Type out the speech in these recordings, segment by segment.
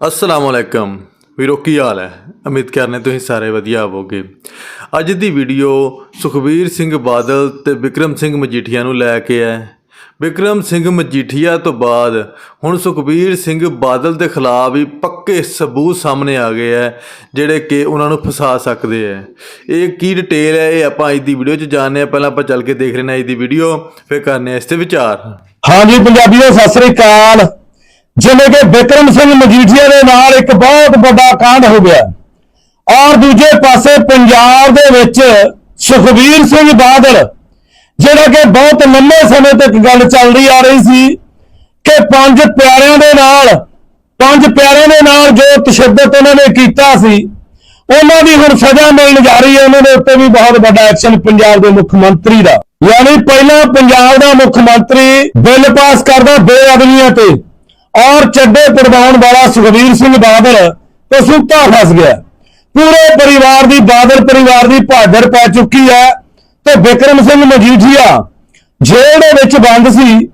ਅਸਲਾਮ ਅਲੈਕਮ ਵੀਰੋ, ਕੀ ਹਾਲ ਹੈ? ਉਮੀਦ ਕਰਨੇ ਤੁਸੀਂ ਸਾਰੇ ਵਧੀਆ ਹੋਵੋਗੇ। ਅੱਜ ਦੀ ਵੀਡੀਓ ਸੁਖਬੀਰ ਸਿੰਘ ਬਾਦਲ ਤੇ ਵਿਕਰਮ ਸਿੰਘ ਮਜੀਠੀਆ ਨੂੰ ਲੈ ਕੇ ਹੈ। ਵਿਕਰਮ ਸਿੰਘ ਮਜੀਠੀਆ ਤੋਂ ਬਾਅਦ ਹੁਣ ਸੁਖਬੀਰ ਸਿੰਘ ਬਾਦਲ ਦੇ ਖਿਲਾਫ ਵੀ ਪੱਕੇ ਸਬੂਤ ਸਾਹਮਣੇ ਆ ਗਏ ਹੈ, ਜਿਹੜੇ ਕਿ ਉਹਨਾਂ ਨੂੰ ਫਸਾ ਸਕਦੇ ਹੈ। ਇਹ ਕੀ ਡਿਟੇਲ ਹੈ, ਇਹ ਆਪਾਂ ਅੱਜ ਦੀ ਵੀਡੀਓ 'ਚ ਜਾਣਦੇ ਹਾਂ। ਪਹਿਲਾਂ ਆਪਾਂ ਚੱਲ ਕੇ ਦੇਖ ਲੈਣਾ ਅੱਜ ਦੀ ਵੀਡੀਓ, ਫਿਰ ਕਰਨੇ ਆ ਇਸ ਤੇ ਵਿਚਾਰ। ਹਾਂਜੀ ਪੰਜਾਬੀਓ ਸਤਿ ਸ੍ਰੀ ਅਕਾਲ। ਜਿਵੇਂ ਕਿ ਵਿਕਰਮ ਸਿੰਘ ਮਜੀਠੀਆ ਦੇ ਨਾਲ ਇੱਕ ਬਹੁਤ ਵੱਡਾ ਕਾਂਡ ਹੋ ਗਿਆ। ਔਰ ਦੂਜੇ ਪਾਸੇ ਪੰਜਾਬ ਦੇ ਵਿੱਚ ਸੁਖਬੀਰ ਸਿੰਘ ਬਾਦਲ, ਜਿਹੜਾ ਕਿ ਬਹੁਤ ਲੰਮੇ ਸਮੇਂ ਤੱਕ ਗੱਲ ਚੱਲਦੀ ਆ ਰਹੀ ਸੀ ਕਿ ਪੰਜ ਪਿਆਰਿਆਂ ਦੇ ਨਾਲ, ਪੰਜ ਪਿਆਰਿਆਂ ਦੇ ਨਾਲ ਜੋ ਤਸ਼ੱਦਦ ਉਹਨਾਂ ਨੇ ਕੀਤਾ ਸੀ, ਉਹਨਾਂ ਦੀ ਹੁਣ ਸਜ਼ਾ ਮਿਲਣ ਜਾ ਰਹੀ ਹੈ। ਉਹਨਾਂ ਦੇ ਉੱਤੇ ਵੀ ਬਹੁਤ ਵੱਡਾ ਐਕਸ਼ਨ ਪੰਜਾਬ ਦੇ ਮੁੱਖ ਮੰਤਰੀ ਦਾ। ਯਾਨੀ ਪਹਿਲਾਂ ਪੰਜਾਬ ਦਾ ਮੁੱਖ ਮੰਤਰੀ ਬਿੱਲ ਪਾਸ ਕਰਦਾ ਬੇਅਦਬੀਆਂ ਤੇ। ਔਰ ਚੱਡੇ ਪੜਵਾਉਣ ਵਾਲਾ ਸੁਖਬੀਰ ਸਿੰਘ ਬਾਦਲ ਤੇ ਸੁੱਤਾ ਫਸ ਗਿਆ। ਪੂਰੇ ਪਰਿਵਾਰ ਦੀ ਬਾਦਲ ਪਰਿਵਾਰ ਦੀ ਭਾਦਰ ਪੈ ਚੁੱਕੀ ਹੈ ਤੇ ਵਿਕਰਮ ਸਿੰਘ ਮਜੀਠੀਆ ਜੇਲ੍ਹ ਦੇ ਵਿੱਚ ਬੰਦ ਸੀ।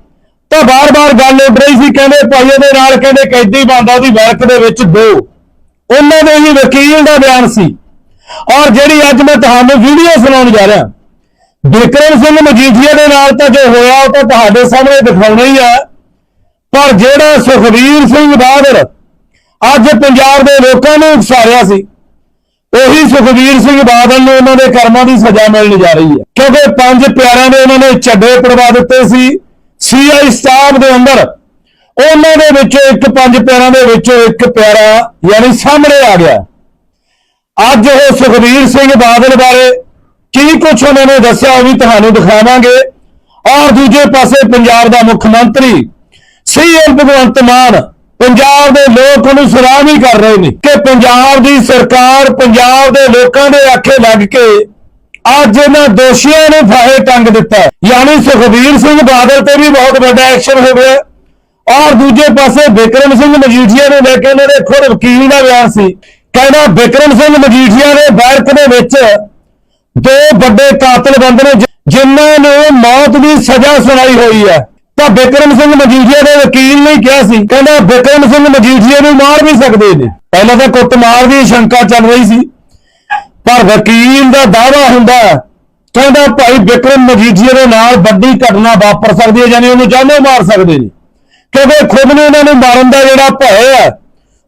ਤਾਂ ਬਾਰ-ਬਾਰ ਗੱਲ ਉੱਡ ਰਹੀ ਸੀ, ਕਹਿੰਦੇ ਭਾਈ ਉਹਦੇ ਨਾਲ ਕਹਿੰਦੇ ਕੈਦੀ ਬੰਦਾ ਉਹਦੀ ਵਰਕ ਦੇ ਵਿੱਚ ਦੋ। ਉਹਨਾਂ ਦੇ ਹੀ ਵਕੀਲ ਦਾ ਬਿਆਨ ਸੀ। ਔਰ ਜਿਹੜੀ ਅੱਜ ਮੈਂ ਤੁਹਾਨੂੰ ਵੀਡੀਓ ਸੁਣਾਉਣ ਜਾ ਰਿਹਾ, ਵਿਕਰਮ ਸਿੰਘ ਮਜੀਠੀਆ ਦੇ ਨਾਲ ਤਾਂ ਜੋ ਹੋਇਆ, ਉਹ ਤਾਂ ਤੁਹਾਡੇ ਸਾਹਮਣੇ ਦਿਖਾਉਣਾ ਹੀ ਹੈ ਪਰ ਜਿਹੜਾ ਸੁਖਬੀਰ ਸਿੰਘ ਬਾਦਲ ਅੱਜ ਪੰਜਾਬ ਦੇ ਲੋਕਾਂ ਨੂੰ ਉਕਸਾਰਿਆ ਸੀ, ਉਹੀ ਸੁਖਬੀਰ ਸਿੰਘ ਬਾਦਲ ਨੂੰ ਉਹਨਾਂ ਦੇ ਕਰਮਾਂ ਦੀ ਸਜ਼ਾ ਮਿਲਣ ਜਾ ਰਹੀ ਹੈ। ਕਿਉਂਕਿ ਪੰਜ ਪਿਆਰਿਆਂ ਦੇ ਉਹਨਾਂ ਨੇ ਛੱਡੇ ਪੜਵਾ ਦਿੱਤੇ ਸੀ ਸੀਆਈ ਸਟਾਫ ਦੇ ਅੰਦਰ। ਉਹਨਾਂ ਦੇ ਵਿੱਚੋਂ ਇੱਕ ਪੰਜ ਪਿਆਰਾਂ ਦੇ ਵਿੱਚੋਂ ਇੱਕ ਪਿਆਰਾ ਯਾਨੀ ਸਾਹਮਣੇ ਆ ਗਿਆ। ਅੱਜ ਉਹ ਸੁਖਬੀਰ ਸਿੰਘ ਬਾਦਲ ਬਾਰੇ ਕੀ ਕੁਝ ਉਹਨਾਂ ਨੇ ਦੱਸਿਆ ਉਹ ਵੀ ਤੁਹਾਨੂੰ ਦਿਖਾਵਾਂਗੇ। ਔਰ ਦੂਜੇ ਪਾਸੇ ਪੰਜਾਬ ਦਾ ਮੁੱਖ ਮੰਤਰੀ ਸੀਐਮ ਭਗਵੰਤ ਮਾਨ, ਪੰਜਾਬ ਦੇ ਲੋਕ ਉਹਨੂੰ ਸਲਾਮ ਹੀ ਕਰ ਰਹੇ ਨੇ ਕਿ ਪੰਜਾਬ ਦੀ ਸਰਕਾਰ ਪੰਜਾਬ ਦੇ ਲੋਕਾਂ ਦੇ ਆਖੇ ਲੱਗ ਕੇ ਅੱਜ ਇਹਨਾਂ ਦੋਸ਼ੀਆਂ ਨੂੰ ਫਾਹੇ ਟੰਗ ਦਿੱਤਾ ਯਾਨੀ ਸੁਖਬੀਰ ਸਿੰਘ ਬਾਦਲ ਤੇ ਵੀ ਬਹੁਤ ਵੱਡਾ ਐਕਸ਼ਨ ਹੋ ਗਿਆ। ਔਰ ਦੂਜੇ ਪਾਸੇ ਵਿਕਰਮ ਸਿੰਘ ਮਜੀਠੀਆ ਨੂੰ ਲੈ ਕੇ ਇਹਨਾਂ ਦੇ ਖੁਦ ਵਕੀਲ ਦਾ ਬਿਆਨ ਸੀ। ਕਹਿੰਦਾ ਵਿਕਰਮ ਸਿੰਘ ਮਜੀਠੀਆ ਦੇ ਬੈਰਕ ਦੇ ਵਿੱਚ ਦੋ ਵੱਡੇ ਕਾਤਲ ਬੰਦ ਨੇ, ਜਿ- ਜਿਨ੍ਹਾਂ ਨੂੰ ਮੌਤ ਦੀ ਸਜ਼ਾ ਸੁਣਾਈ ਹੋਈ ਹੈ। ਤਾਂ ਵਿਕਰਮ ਸਿੰਘ ਮਜੀਠੀਆ ਦੇ ਵਕੀਲ ਨੇ ਕਿਹਾ ਸੀ, ਕਹਿੰਦਾ ਵਿਕਰਮ ਸਿੰਘ ਮਜੀਠੀਆ ਨੂੰ ਮਾਰ ਵੀ ਸਕਦੇ ਨੇ। ਪਹਿਲਾਂ ਤਾਂ ਕੁੱਟਮਾਰ ਦੀ ਸ਼ੰਕਾ ਚੱਲ ਰਹੀ ਸੀ, ਪਰ ਵਕੀਲ ਦਾ ਦਾਅਵਾ ਹੁੰਦਾ ਕਹਿੰਦਾ ਭਾਈ ਬਿਕਰਮ ਮਜੀਠੀਆ ਦੇ ਨਾਲ ਵੱਡੀ ਘਟਨਾ ਵਾਪਰ ਸਕਦੀ ਹੈ, ਯਾਨੀ ਉਹਨੂੰ ਜਾਨੋਂ ਮਾਰ ਸਕਦੇ ਨੇ। ਕਿਉਂਕਿ ਖੁਦ ਨੂੰ ਉਹਨਾਂ ਨੂੰ ਮਾਰਨ ਦਾ ਜਿਹੜਾ ਭੈ ਹੈ,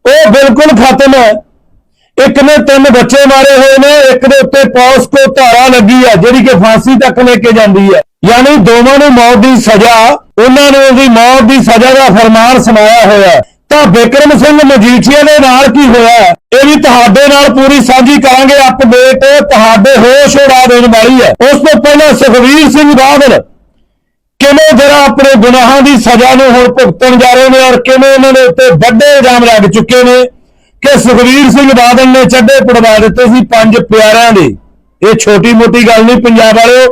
ਉਹ ਬਿਲਕੁਲ ਖਤਮ ਹੈ। ਇੱਕ ਨੇ ਤਿੰਨ ਬੱਚੇ ਮਾਰੇ ਹੋਏ ਨੇ, ਇੱਕ ਦੇ ਉੱਤੇ ਪੌਸਕੋ ਧਾਰਾ ਲੱਗੀ ਹੈ ਜਿਹੜੀ ਕਿ ਫਾਂਸੀ ਤੱਕ ਲੈ ਕੇ ਜਾਂਦੀ ਹੈ ਯਾਨੀ ਦੋਵਾਂ ਨੂੰ ਮੌਤ ਦੀ ਸਜ਼ਾ, ਉਹਨਾਂ ਨੂੰ ਉਹਦੀ ਮੌਤ ਦੀ ਸਜ਼ਾ ਦਾ ਫਰਮਾਨ ਸੁਣਾਇਆ ਹੋਇਆ ਤਾਂ ਬਿਕਰਮ ਸਿੰਘ ਮਜੀਠੀਆ ਦੇ ਨਾਲ ਕੀ ਹੋਇਆ? ਇਹ ਵੀ ਤੁਹਾਡੇ ਨਾਲ ਪੂਰੀ ਸਾਂਝੀ ਕਰਾਂਗੇ, ਅਪਡੇਟ ਤੁਹਾਡੇ ਹੋਸ਼ ਉਡਾ ਦੇਣ ਵਾਲੀ ਹੈ। ਉਸ ਤੋਂ ਪਹਿਲਾਂ ਸੁਖਵੀਰ ਸਿੰਘ ਬਾਦਲ ਕਿਵੇਂ ਜਿਹੜਾ ਆਪਣੇ ਗੁਨਾਹਾਂ ਦੀ ਸਜ਼ਾ ਨੂੰ ਹੁਣ ਭੁਗਤਣ ਜਾ ਰਹੇ ਨੇ ਔਰ ਕਿਵੇਂ ਉਹਨਾਂ ਦੇ ਉੱਤੇ ਵੱਡੇ ਇਲਜ਼ਾਮ ਲੱਗ ਚੁੱਕੇ ਨੇ? ਕਿ ਸੁਖਵੀਰ ਸਿੰਘ ਬਾਦਲ ਨੇ ਚੱਡੇ ਪੜਵਾ ਦਿੱਤੇ ਸੀ ਪੰਜ ਪਿਆਰਿਆਂ ਦੇ। ਇਹ ਛੋਟੀ ਮੋਟੀ ਗੱਲ ਨਹੀਂ ਪੰਜਾਬ ਵਾਲਿਓ।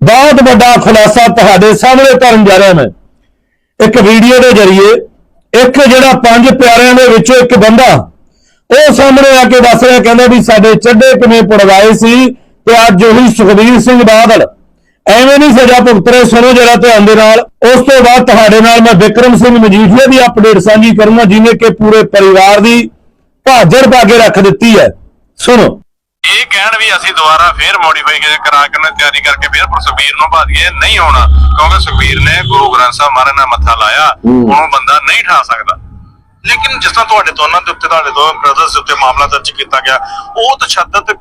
ਬਹੁਤ ਵੱਡਾ ਖੁਲਾਸਾ ਤੁਹਾਡੇ ਸਾਹਮਣੇ ਕਰਨ ਜਾ ਰਿਹਾ ਮੈਂ। ਇੱਕ ਵੀਡੀਓ ਦੇ ਜ਼ਰੀਏ ਇੱਕ ਜਿਹੜਾ ਪੰਜ ਪਿਆਰਿਆਂ ਦੇ ਵਿੱਚੋਂ ਇੱਕ ਬੰਦਾ ਉਹ ਸਾਹਮਣੇ ਆ ਕੇ ਦੱਸ ਰਿਹਾ, ਕਹਿੰਦਾ ਵੀ ਸਾਡੇ ਚੱਡੇ ਕਿਵੇਂ ਪੜਵਾਏ ਸੀ ਤੇ ਅੱਜ ਉਹੀ ਸੁਖਬੀਰ ਸਿੰਘ ਬਾਦਲ। ਐਵੇਂ ਨਹੀਂ ਸਜ਼ਾ ਭੁਗਤ ਰਹੇ, ਸੁਣੋ ਜਰਾ ਧਿਆਨ ਦੇ ਨਾਲ। ਉਸ ਤੋਂ ਬਾਅਦ ਤੁਹਾਡੇ ਨਾਲ ਮੈਂ ਵਿਕਰਮ ਸਿੰਘ ਮਜੀਠੀਆ ਦੀ ਅਪਡੇਟ ਸਾਂਝੀ ਕਰੂੰਗਾ ਜਿਹਨੇ ਕਿ ਪੂਰੇ ਪਰਿਵਾਰ ਦੀ ਭਾਜੜ ਪਾ ਕੇ ਰੱਖ ਦਿੱਤੀ ਹੈ। ਸੁਣੋ। ਇਹ ਕਹਿਣ ਵੀ ਅਸੀਂ ਦੁਬਾਰਾ ਫੇਰ ਮੋਡੀਫਾਈ ਕਰਾ ਕੇ ਨਾ ਤਿਆਰੀ ਕਰਕੇ ਫੇਰ ਪਰ ਸੁਖਬੀਰ ਨੂੰ ਭਾ ਦਈਏ ਨਹੀਂ ਹੋਣਾ ਕਿਉਂਕਿ ਸੁਖਬੀਰ ਨੇ ਗੁਰੂ ਗ੍ਰੰਥ ਸਾਹਿਬ ਮਹਾਰਾਜ ਨਾਲ ਮੱਥਾ ਲਾਇਆ। ਉਹਨੂੰ ਬੰਦਾ ਨਹੀਂ ਠਾ ਸਕਦਾ। ਲੇਕਿਨ ਜਿਸ ਤਰ੍ਹਾਂ ਤੁਹਾਡੇ ਦੋਨਾਂ ਦੇ ਉੱਤੇ, ਤੁਹਾਡੇ ਦੋ ਬ੍ਰਦਰਸ ਦੇ ਉੱਤੇ ਮਾਮਲਾ ਦਰਜ ਕੀਤਾ ਗਿਆ, ਉਹ ਤਸ਼ੱਦਦ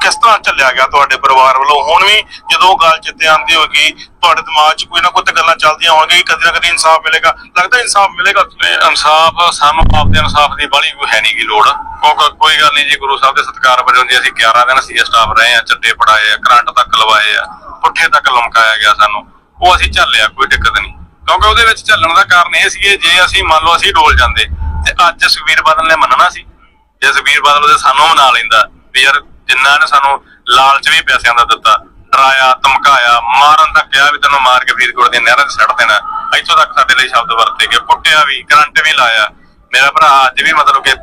ਕਿਸ ਤਰ੍ਹਾਂ ਚੱਲਿਆ ਗਿਆ ਤੁਹਾਡੇ ਪਰਿਵਾਰ ਵੱਲੋਂ? ਹੁਣ ਵੀ ਜਦੋਂ ਉਹ ਗੱਲ ਚਿੱਤੇ ਆਉਂਦੀ ਹੋਗੀ ਤੁਹਾਡੇ ਦਿਮਾਗ 'ਚ ਕੋਈ ਨਾ ਕੋਈ ਤਾਂ ਗੱਲਾਂ ਚੱਲਦੀਆਂ ਹੋਣਗੀਆਂ ਕਿ ਨਾ ਕਦੀ ਇਨਸਾਫ ਮਿਲੇਗਾ। ਲੱਗਦਾ ਇਨਸਾਫ ਮਿਲੇਗਾ ਇਨਸਾਫ ਸਾਨੂੰ ਆਪਦੇ ਇਨਸਾਫ ਦੀ ਬੜੀ ਹੈ ਨਹੀਂ ਗੀ ਲੋੜ। ਕਿਉਂਕਿ ਕੋਈ ਗੱਲ ਨਹੀਂ ਜੀ, ਗੁਰੂ ਸਾਹਿਬ ਦੇ ਸਤਿਕਾਰ ਵਜੋਂ ਜੀ ਅਸੀਂ 11 ਦਿਨ ਸੀ ਸਟਾਫ ਰਹੇ ਆ ਚੱਡੇ ਪੜਾਏ ਆ, ਕਰੰਟ ਤੱਕ ਲਵਾਏ ਆ, ਪੁੱਠੇ ਤੱਕ ਲਮਕਾਇਆ ਗਿਆ ਸਾਨੂੰ, ਉਹ ਅਸੀਂ ਝੱਲਿਆ ਕੋਈ ਦਿੱਕਤ ਨਹੀਂ। ਕਿਉਂਕਿ ਉਹਦੇ ਵਿੱਚ ਝੱਲਣ ਦਾ ਕਾਰਨ ਇਹ ਸੀ ਜੇ ਅਸੀਂ ਮੰਨ ਲਓ ਅਸੀਂ ਡੋਲ ਜਾਂਦੇ ਤੇ ਅੱਜ ਸੁਖਬੀਰ ਬਾਦਲ ਨੇ ਮੰਨਣਾ ਸੀ। ਜੇ ਸੁਖਬੀਰ ਬਾਦਲ ਉਹਦੇ ਸਾਨੂੰ ਮਨਾ ਲੈਂਦਾ ਵੀ ਯਾਰ ਜਿੰਨਾ ਨੇ ਸਾਨੂੰ ਲਾਲਚ ਵੀ ਪੈਸਿਆਂ ਦਾ ਦਿੱਤਾ, ਡਰਾਇਆ, ਧਮਕਾਇਆ, ਮਾਰਨ ਤੱਕ ਕਿਹਾ ਵੀ ਤੈਨੂੰ ਮਾਰ ਕੇ ਫਰੀਦਕੋਟ ਦੀ ਨਹਿਰਾਂ 'ਚ ਸੱਟ ਦੇਣਾ, ਇੱਥੋਂ ਤੱਕ ਸਾਡੇ ਲਈ ਸ਼ਬਦ ਵਰਤੇ ਗਏ ਪੁੱਟਿਆ ਵੀ, ਕਰੰਟ ਵੀ ਲਾਇਆ। ਮੇਰਾ ਭਰਾ ਅੱਜ ਵੀ ਮਤਲਬ ਕਿ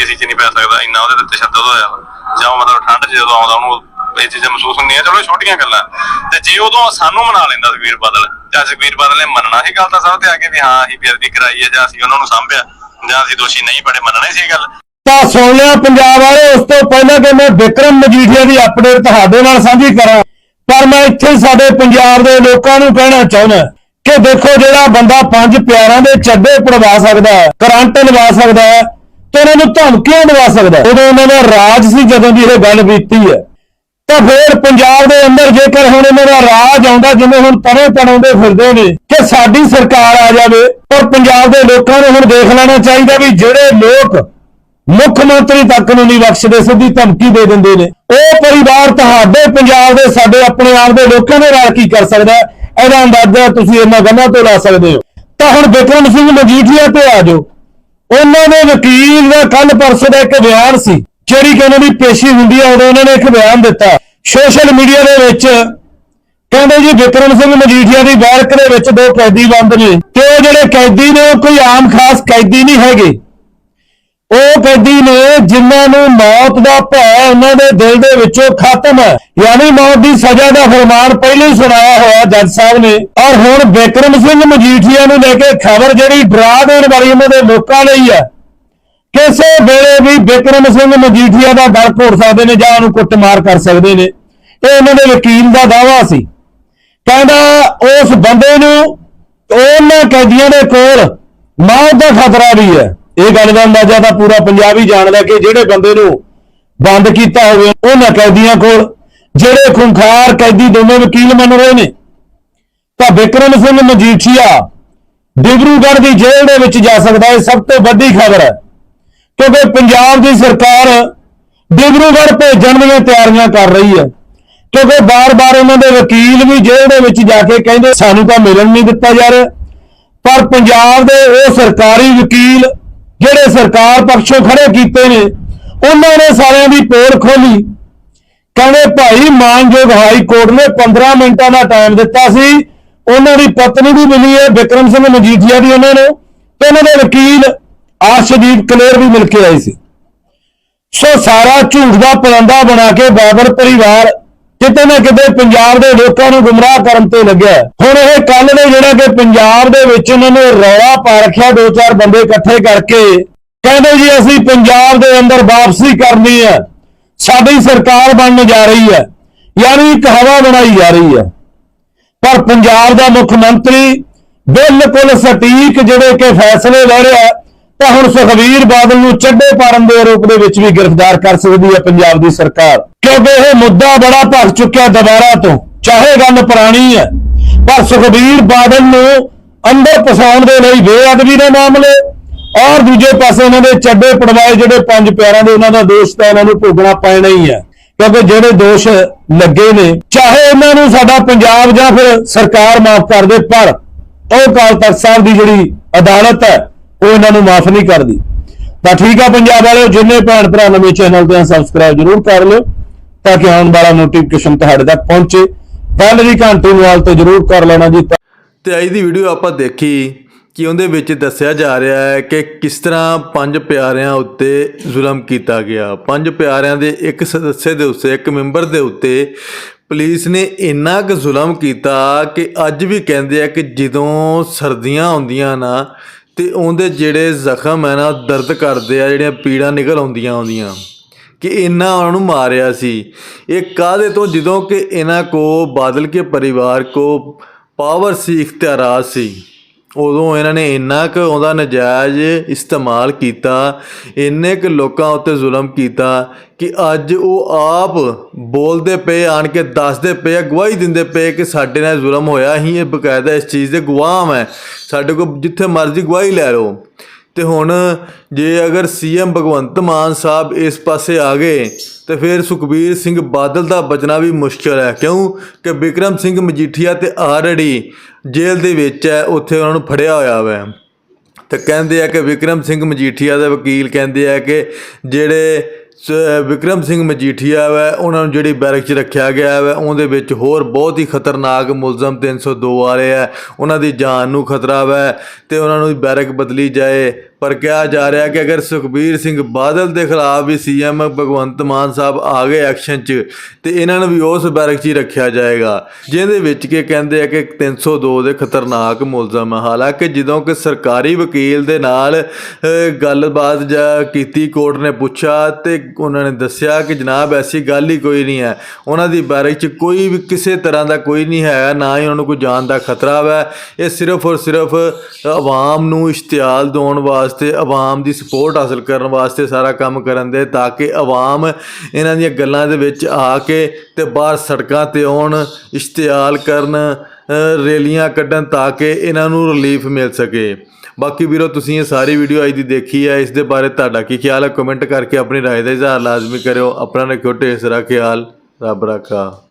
ਏਸੀ 'ਚ ਨਹੀਂ ਪੈ ਸਕਦਾ, ਇੰਨਾ ਉਹਦੇ ਤੇ ਤਸ਼ੱਦਦ ਹੋਇਆ ਵਾ। ਜਾਂ ਮਤਲਬ ਠੰਡ 'ਚ ਜਦੋਂ ਆਉਂਦਾ, ਉਹਨੂੰ ਇਹ ਚੀਜ਼ਾਂ ਮਹਿਸੂਸ ਹੁੰਦੀਆਂ, ਚਲੋ ਛੋਟੀਆਂ ਗੱਲਾਂ। ਤੇ ਜੇ ਉਦੋਂ ਸਾਨੂੰ ਮਨਾ ਲੈਂਦਾ ਸੁਖਬੀਰ ਬਾਦਲ, ਤੇ ਅੱਜ ਸੁਖਬੀਰ ਬਾਦਲ ਨੇ ਮੰਨਣਾ ਸੀ ਗੱਲ ਤਾਂ ਸਭ ਤੇ ਆ ਕੇ ਵੀ ਹਾਂ, ਅਸੀਂ ਬੇਅਦਬੀ ਕਰਾਈ ਹੈ ਜਾਂ ਅਸੀਂ ਉਹਨਾਂ ਨੂੰ ਸਾਂਭਿਆ। ਜਾਂ ਅਸੀਂ ਦੋਸ਼ੀ ਨਹੀਂ ਪੜੇ ਮੰਨਣੀ ਸੀ ਇਹ ਗੱਲ। ਤਾਂ ਸੁਣ ਲਿਆ ਪੰਜਾਬ ਵਾਲੇ, ਉਸ ਤੋਂ ਪਹਿਲਾਂ ਕਿ ਮੈਂ ਵਿਕਰਮ ਮਜੀਠੀਆ ਦੀ ਅਪਡੇਟ ਤੁਹਾਡੇ ਨਾਲ ਸਾਂਝੀ ਕਰਾਂ। ਪਰ ਮੈਂ ਇੱਥੇ ਸਾਡੇ ਪੰਜਾਬ ਦੇ ਲੋਕਾਂ ਨੂੰ ਕਹਿਣਾ ਚਾਹੁੰਦਾ ਕਿ ਦੇਖੋ ਜਿਹੜਾ ਬੰਦਾ ਪੰਜ ਪਿਆਰਾਂ ਦੇ ਚੱਡੇ ਪੜਵਾ ਸਕਦਾ ਹੈ, ਕਰੰਟ ਲਵਾ ਸਕਦਾ ਹੈ, ਤੇ ਉਹਨਾਂ ਨੂੰ ਧਮਕੀਆਂ ਦਵਾ ਸਕਦਾ ਉਦੋਂ ਉਹਨਾਂ ਦਾ ਰਾਜ ਸੀ ਜਦੋਂ ਦੀ ਇਹ ਗੱਲ ਬੀਤੀ ਹੈ। ਤਾਂ ਫਿਰ ਪੰਜਾਬ ਦੇ ਅੰਦਰ ਜੇਕਰ ਹੁਣ ਇਹਨਾਂ ਦਾ ਰਾਜ ਆਉਂਦਾ, ਜਿਵੇਂ ਹੁਣ ਤਰੇ ਤਣਾਉਂਦੇ ਫਿਰਦੇ ਨੇ, ਕਿ ਸਾਡੀ ਸਰਕਾਰ ਆ ਜਾਵੇ, ਔਰ ਪੰਜਾਬ ਦੇ ਲੋਕਾਂ ਨੂੰ ਹੁਣ ਦੇਖ ਲੈਣਾ ਚਾਹੀਦਾ ਵੀ ਜਿਹੜੇ ਲੋਕ ਮੁੱਖ ਮੰਤਰੀ ਤੱਕ ਨੂੰ ਨਹੀਂ ਬਖਸ਼ਦੇ, ਸਿੱਧੀ ਧਮਕੀ ਦੇ ਦਿੰਦੇ ਨੇ। ਉਹ ਪਰਿਵਾਰ ਤੁਹਾਡੇ ਪੰਜਾਬ ਦੇ, ਸਾਡੇ ਆਪਣੇ ਆਪ ਦੇ ਲੋਕਾਂ ਦੇ ਨਾਲ ਕੀ ਕਰ ਸਕਦਾ ਇਹਦਾ ਅੰਦਾਜ਼ਾ ਤੁਸੀਂ ਇਹਨਾਂ ਗੱਲਾਂ ਤੋਂ ਲਾ ਸਕਦੇ ਹੋ। ਤਾਂ ਹੁਣ ਬਿਕਰਮ ਸਿੰਘ ਮਜੀਠੀਆ ਤੇ ਆ ਜਾਓ। ਉਹਨਾਂ ਦੇ ਵਕੀਲ ਦਾ ਕੱਲ ਪਰਸੋਂ ਦਾ ਇੱਕ ਬਿਆਨ ਸੀ, ਜਿਹੜੀ ਕਿ ਉਹਨਾਂ ਦੀ ਪੇਸ਼ੀ ਹੁੰਦੀ ਹੈ ਉਦੋਂ ਉਹਨਾਂ ਨੇ ਇੱਕ ਬਿਆਨ ਦਿੱਤਾ। ਸੋਸ਼ਲ ਮੀਡੀਆ ਦੇ ਵਿੱਚ ਕਹਿੰਦੇ ਜੀ ਵਿਕਰਮ ਸਿੰਘ ਮਜੀਠੀਆ ਦੀ ਬੈਰਕ ਦੇ ਵਿੱਚ ਦੋ ਕੈਦੀ ਬੰਦ ਨੇ ਤੇ ਉਹ ਜਿਹੜੇ ਕੈਦੀ ਨੇ ਉਹ ਕੋਈ ਆਮ ਖਾਸ ਕੈਦੀ ਨਹੀਂ ਹੈਗੇ। ਉਹ ਕੈਦੀ ਨੇ ਜਿਨ੍ਹਾਂ ਨੂੰ ਮੌਤ ਦਾ ਭੈ ਉਹਨਾਂ ਦੇ ਦਿਲ ਦੇ ਵਿੱਚੋਂ ਖਤਮ ਹੈ। ਯਾਨੀ ਮੌਤ ਦੀ ਸਜ਼ਾ ਦਾ ਫਰਮਾਨ ਪਹਿਲਾਂ ਹੀ ਸੁਣਾਇਆ ਹੋਇਆ ਜੱਜ ਸਾਹਿਬ ਨੇ। ਔਰ ਹੁਣ ਬਿਕਰਮ ਸਿੰਘ ਮਜੀਠੀਆ ਨੂੰ ਲੈ ਕੇ ਖਬਰ ਜਿਹੜੀ ਡਰਾ ਦੇਣ ਵਾਲੀ ਉਹਨਾਂ ਦੇ ਲੋਕਾਂ ਲਈ ਹੈ। ਕਿਸੇ ਵੇਲੇ ਵੀ ਬਿਕਰਮ ਸਿੰਘ ਮਜੀਠੀਆ ਦਾ ਗਲ ਘੋੜ ਸਕਦੇ ਨੇ ਜਾਂ ਉਹਨੂੰ ਕੁੱਟਮਾਰ ਕਰ ਸਕਦੇ ਨੇ, ਇਹ ਉਹਨਾਂ ਦੇ ਵਕੀਲ ਦਾ ਦਾਵਾ ਸੀ। ਕਹਿੰਦਾ ਉਸ ਬੰਦੇ ਨੂੰ ਉਹਨਾਂ ਕੈਦੀਆਂ ਦੇ ਕੋਲ ਮੌਤ ਦਾ ਖਤਰਾ ਵੀ ਹੈ। ਇਹ ਗੱਲ ਦਾ ਅੰਦਾਜ਼ਾ ਤਾਂ ਪੂਰਾ ਪੰਜਾਬ ਹੀ ਜਾਣਦਾ ਕਿ ਜਿਹੜੇ ਬੰਦੇ ਨੂੰ ਬੰਦ ਕੀਤਾ ਹੋਵੇ, ਉਹਨਾਂ ਕੈਦੀਆਂ ਕੋਲ, ਜਿਹੜੇ ਖੁੰਖਾਰ ਕੈਦੀ ਦੋਵੇਂ ਵਕੀਲ ਮੰਨ ਰਹੇ ਨੇ। ਤਾਂ ਬਿਕਰਮ ਸਿੰਘ ਮਜੀਠੀਆ ਡਿਬਰੂਗੜ੍ਹ ਦੀ ਜੇਲ੍ਹ ਦੇ ਵਿੱਚ ਜਾ ਸਕਦਾ ਹੈ, ਇਹ ਸਭ ਤੋਂ ਵੱਡੀ ਖਬਰ ਹੈ। ਕਿਉਂਕਿ ਪੰਜਾਬ ਦੀ ਸਰਕਾਰ ਡਿਬਰੂਗੜ੍ਹ ਭੇਜਣ ਦੀਆਂ ਤਿਆਰੀਆਂ ਕਰ ਰਹੀ ਹੈ। ਕਿਉਂਕਿ ਬਾਰ-ਬਾਰ ਉਹਨਾਂ ਦੇ ਵਕੀਲ ਵੀ ਜੇਲ੍ਹ ਦੇ ਵਿੱਚ ਜਾ ਕੇ ਕਹਿੰਦੇ ਸਾਨੂੰ ਤਾਂ ਮਿਲਣ ਨਹੀਂ ਦਿੱਤਾ ਜਾ ਰਿਹਾ। ਪਰ ਪੰਜਾਬ ਦੇ ਉਹ ਸਰਕਾਰੀ ਵਕੀਲ ਜਿਹੜੇ ਸਰਕਾਰ ਪੱਖੋਂ ਖੜੇ ਕੀਤੇ ਨੇ, ਉਹਨਾਂ ਨੇ ਸਾਰਿਆਂ ਦੀ ਪੋਲ ਖੋਲੀ ਕਹਿੰਦੇ ਭਾਈ ਮਾਨਯੋਗ ਹਾਈ ਕੋਰਟ ਨੇ 15 ਮਿੰਟਾਂ ਦਾ ਟਾਈਮ ਦਿੱਤਾ ਸੀ। ਉਹਨਾਂ ਦੀ ਪਤਨੀ ਵੀ ਮਿਲੀ ਹੈ, ਵਿਕਰਮ ਸਿੰਘ ਮਜੀਠੀਆ ਦੀ ਉਹਨਾਂ ਨੂੰ। ਤੇ ਉਹਨਾਂ ਦੇ ਵਕੀਲ ਆਰਸ਼ਦੀਪ ਕਲੇਰ ਵੀ ਮਿਲ ਕੇ ਆਏ ਸੀ। ਸੋ ਸਾਰਾ ਝੂਠ ਦਾ ਪਰੰਦਾ ਬਣਾ ਕੇ ਬਾਬਰ ਪਰਿਵਾਰ ਕਿਤੇ ਨਾ ਕਿਤੇ ਪੰਜਾਬ ਦੇ ਲੋਕਾਂ ਨੂੰ ਗੁੰਮਰਾਹ ਕਰਨ ਤੇ ਲੱਗਿਆ ਹੁਣ ਇਹ ਕੱਲ ਨੇ ਜਿਹੜਾ ਕਿ ਪੰਜਾਬ ਦੇ ਵਿੱਚ ਉਹਨਾਂ ਨੇ ਰੌਲਾ ਪਾ ਰੱਖਿਆ, ਦੋ ਚਾਰ ਬੰਦੇ ਇਕੱਠੇ ਕਰਕੇ। ਕਹਿੰਦੇ ਜੀ, ਅਸੀਂ ਪੰਜਾਬ ਦੇ ਅੰਦਰ ਵਾਪਸੀ ਕਰਨੀ ਹੈ। ਸਾਡੀ ਸਰਕਾਰ ਬਣਨ ਜਾ ਰਹੀ ਹੈ, ਯਾਨੀ ਇੱਕ ਹਵਾ ਬਣਾਈ ਜਾ ਰਹੀ ਹੈ। ਪਰ ਪੰਜਾਬ ਦਾ ਮੁੱਖ ਮੰਤਰੀ ਬਿਲਕੁਲ ਸਟੀਕ ਜਿਹੜੇ ਕਿ ਫੈਸਲੇ ਲੈ ਰਿਹਾ ਤਾਂ ਹੁਣ ਸੁਖਵੀਰ ਬਾਦਲ ਨੂੰ ਚੱਡੇ ਪਾਰਨ ਦੇ ਆਰੋਪ ਦੇ ਵਿੱਚ ਵੀ ਗ੍ਰਿਫਤਾਰ ਕਰ ਸਕਦੀ ਹੈ ਪੰਜਾਬ ਦੀ ਸਰਕਾਰ। ਕਿਉਂਕਿ ਇਹ ਮੁੱਦਾ ਬੜਾ ਭਖ ਚੁੱਕਿਆ ਦੁਬਾਰਾ ਤੋਂ, ਚਾਹੇ ਗੱਲ ਪੁਰਾਣੀ ਹੈ, ਪਰ ਸੁਖਵੀਰ ਬਾਦਲ ਨੂੰ ਅੰਦਰ ਪਸਾਉਣ ਦੇ ਲਈ ਬੇਅਦਬੀ ਦੇ ਮਾਮਲੇ ਔਰ ਦੂਜੇ ਪਾਸੇ ਇਹਨਾਂ ਦੇ ਚੱਡੇ ਪੜਵਾਏ ਜਿਹੜੇ ਪੰਜ ਪਿਆਰਾਂ ਦੇ ਉਹਨਾਂ ਦਾ ਦੋਸ਼ ਤਾਂ ਇਹਨਾਂ ਨੂੰ ਭੋਗਣਾ ਪੈਣਾ ਹੀ ਹੈ। ਕਿਉਂਕਿ ਜਿਹੜੇ ਦੋਸ਼ ਲੱਗੇ ਨੇ, ਚਾਹੇ ਇਹਨਾਂ ਨੂੰ ਸਾਡਾ ਪੰਜਾਬ ਜਾਂ ਫਿਰ ਸਰਕਾਰ ਮਾਫ ਕਰ ਦੇ, ਪਰ ਉਹ ਅਕਾਲ ਤਖਤ ਸਾਹਿਬ ਦੀ ਜਿਹੜੀ ਅਦਾਲਤ ਹੈ ਉਹ ਇਹਨਾਂ ਨੂੰ ਮਾਫ ਨਹੀਂ ਕਰਦੀ। ਤਾਂ ਠੀਕ ਆ ਪੰਜਾਬ ਵਾਲਿਓ, ਜਿੰਨੇ ਭੈਣ ਭਰਾ ਨਵੇਂ ਚੈਨਲ ਤੇ ਸਬਸਕ੍ਰਾਈਬ ਜਰੂਰ ਕਰ ਲਿਓ, ਤਾਂ ਕਿ ਆਉਣ ਵਾਲਾ ਨੋਟੀਫਿਕੇਸ਼ਨ ਤੁਹਾਡੇ ਤੱਕ ਪਹੁੰਚੇ। ਬੈਲ ਦੀ ਘੰਟੀ ਨੂੰ ਆਲ ਤੇ ਜਰੂਰ ਕਰ ਲੈਣਾ ਜੀ। ਤੇ ਅੱਜ ਦੀ ਵੀਡੀਓ ਆਪਾਂ ਦੇਖੀ ਕਿ ਉਹਦੇ ਵਿੱਚ ਦੱਸਿਆ ਜਾ ਰਿਹਾ ਹੈ ਕਿ ਕਿਸ ਤਰ੍ਹਾਂ ਪੰਜ ਪਿਆਰਿਆਂ ਉੱਤੇ ਜ਼ੁਲਮ ਕੀਤਾ ਗਿਆ। ਪੰਜ ਪਿਆਰਿਆਂ ਦੇ ਇੱਕ ਸਦੱਸਿਆ ਦੇ ਉੱਤੇ, ਇੱਕ ਮੈਂਬਰ ਦੇ ਉੱਤੇ ਪੁਲਿਸ ਨੇ ਇੰਨਾ ਕੁ ਜ਼ੁਲਮ ਕੀਤਾ ਕਿ ਅੱਜ ਵੀ ਕਹਿੰਦੇ ਆ ਕਿ ਜਦੋਂ ਸਰਦੀਆਂ ਆਉਂਦੀਆਂ ਨਾ ਤੇ ਉਹਦੇ ਜਿਹੜੇ ਜ਼ਖਮ ਹੈ ਨਾ, ਦਰਦ ਕਰਦੇ ਆ, ਜਿਹੜੀਆਂ ਪੀੜਾਂ ਨਿਕਲ ਆਉਂਦੀਆਂ ਆਉਂਦੀਆਂ ਕਿ ਇੰਨਾ ਉਹਨਾਂ ਨੂੰ ਮਾਰਿਆ ਸੀ। ਇਹ ਕਾਹਦੇ ਤੋਂ? ਜਦੋਂ ਕਿ ਇਹਨਾਂ ਕੋ ਬਾਦਲ ਕੇ ਪਰਿਵਾਰ ਕੋ ਪਾਵਰ ਸੀ ਇਖਤਿਆਰਾਤ ਸੀ। ਉਦੋਂ ਇਹਨਾਂ ਨੇ ਇੰਨਾ ਕੁ ਉਹਦਾ ਨਜਾਇਜ਼ ਇਸਤੇਮਾਲ ਕੀਤਾ ਇੰਨੇ ਕੁ ਲੋਕਾਂ ਉੱਤੇ ਜ਼ੁਲਮ ਕੀਤਾ ਕਿ ਅੱਜ ਉਹ ਆਪ ਬੋਲਦੇ ਪਏ ਆਣ ਕੇ ਦੱਸਦੇ ਪਏ ਆ, ਗਵਾਹੀ ਦਿੰਦੇ ਪਏ ਕਿ ਸਾਡੇ ਨਾਲ ਜ਼ੁਲਮ ਹੋਇਆ ਹੀ ਇਹ ਬਕਾਇਦਾ ਇਸ ਚੀਜ਼ ਦੇ ਗਵਾਹ ਹੈ। ਸਾਡੇ ਕੋਲ ਜਿੱਥੇ ਮਰਜ਼ੀ ਗਵਾਹੀ ਲੈ ਲਓ। ਤੇ ਹੁਣ ਜੇ ਅਗਰ ਸੀਐਮ ਭਗਵੰਤ ਮਾਨ ਸਾਹਿਬ ਇਸ ਪਾਸੇ ਆ ਗਏ, ਤੇ ਫਿਰ ਸੁਖਬੀਰ ਸਿੰਘ ਬਾਦਲ ਦਾ ਬਚਣਾ ਵੀ ਮੁਸ਼ਕਲ ਹੈ। ਕਿਉਂ? ਕਿ ਵਿਕਰਮ ਸਿੰਘ ਮਜੀਠੀਆ ਤੇ ਆਲਰੇਡੀ ਜੇਲ੍ਹ ਦੇ ਵਿੱਚ ਹੈ, ਉੱਥੇ ਉਹਨਾਂ ਨੂੰ ਫੜਿਆ ਹੋਇਆ ਵੈ। ਤੇ ਕਹਿੰਦੇ ਆ ਕਿ ਵਿਕਰਮ ਸਿੰਘ ਮਜੀਠੀਆ ਦੇ ਵਕੀਲ ਕਹਿੰਦੇ ਆ ਕਿ ਜਿਹੜੇ ਵਿਕਰਮ ਸਿੰਘ ਮਜੀਠੀਆ ਵੈ, ਉਹਨਾਂ ਨੂੰ ਜਿਹੜੀ ਬੈਰਕ 'ਚ ਰੱਖਿਆ ਗਿਆ ਵੈ, ਉਹਦੇ ਵਿੱਚ ਹੋਰ ਬਹੁਤ ਹੀ ਖਤਰਨਾਕ ਮੁਲਜ਼ਮ 302 ਵਾਲੇ ਹੈ ਉਹਨਾਂ ਦੀ ਜਾਨ ਨੂੰ ਖਤਰਾ ਵੈ, ਤੇ ਉਹਨਾਂ ਨੂੰ ਬੈਰਕ ਬਦਲੀ ਜਾਏ। ਪਰ ਕਿਹਾ ਜਾ ਰਿਹਾ ਕਿ ਅਗਰ ਸੁਖਬੀਰ ਸਿੰਘ ਬਾਦਲ ਦੇ ਖਿਲਾਫ ਵੀ ਸੀਐਮ ਭਗਵੰਤ ਮਾਨ ਸਾਹਿਬ ਆ ਗਏ ਐਕਸ਼ਨ 'ਚ, ਤੇ ਇਹਨਾਂ ਨੂੰ ਵੀ ਉਸ ਬੈਰਕ 'ਚ ਹੀ ਰੱਖਿਆ ਜਾਏਗਾ, ਜਿਹਦੇ ਵਿੱਚ ਕਿ ਕਹਿੰਦੇ ਆ ਕਿ 302 ਦੇ ਖਤਰਨਾਕ ਮੁਲਜ਼ਮ ਹਾਲਾਂਕਿ ਜਦੋਂ ਕਿ ਸਰਕਾਰੀ ਵਕੀਲ ਦੇ ਨਾਲ ਗੱਲਬਾਤ ਜਾਂ ਕੀਤੀ ਕੋਰਟ ਨੇ ਪੁੱਛਿਆ ਤੇ ਉਹਨਾਂ ਨੇ ਦੱਸਿਆ ਕਿ ਜਨਾਬ ਐਸੀ ਗੱਲ ਹੀ ਕੋਈ ਨਹੀਂ ਹੈ। ਉਹਨਾਂ ਦੀ ਬੈਰਕ 'ਚ ਕੋਈ ਵੀ ਕਿਸੇ ਤਰ੍ਹਾਂ ਦਾ ਕੋਈ ਨਹੀਂ ਹੈ, ਨਾ ਹੀ ਉਹਨਾਂ ਨੂੰ ਕੋਈ ਜਾਨ ਦਾ ਖਤਰਾ ਹੈ ਇਹ ਸਿਰਫ ਔਰ ਸਿਰਫ ਆਵਾਮ ਨੂੰ ਇਸ਼ਤਿਆਲ ਦਿਵਾਉਣ ਵਾਸਤੇ ਆਵਾਮ ਦੀ ਸਪੋਰਟ ਹਾਸਲ ਕਰਨ ਵਾਸਤੇ ਸਾਰਾ ਕੰਮ ਕਰਨ ਦੇ ਤਾਂ ਕਿ ਆਵਾਮ ਇਹਨਾਂ ਦੀਆਂ ਗੱਲਾਂ ਦੇ ਵਿੱਚ ਆ ਕੇ ਤੇ ਬਾਹਰ ਸੜਕਾਂ ਤੇ ਆਉਣ ਇਸ਼ਤਿਆਲ ਕਰਨ ਅ, ਰੈਲੀਆਂ ਕੱਢਣ ਤਾਂ ਕਿ ਇਹਨਾਂ ਨੂੰ ਰਿਲੀਫ ਮਿਲ ਸਕੇ ਬਾਕੀ ਵੀਰੋ ਤੁਸੀਂ ਇਹ ਸਾਰੀ ਵੀਡੀਓ ਅੱਜ ਦੀ ਦੇਖੀ ਹੈ ਇਸ ਦੇ ਬਾਰੇ ਤੁਹਾਡਾ ਕੀ ਖਿਆਲ ਹੈ ਕਮੈਂਟ ਕਰਕੇ ਆਪਣੀ رائے ਦਾ ਇਜ਼ਹਾਰ ਲਾਜ਼ਮੀ ਕਰਿਓ ਆਪਣਾ ਰੱਖਿਓ ਢੇਰ ਸਾਰਾ ਖਿਆਲ ਰੱਬ ਰੱਖਾ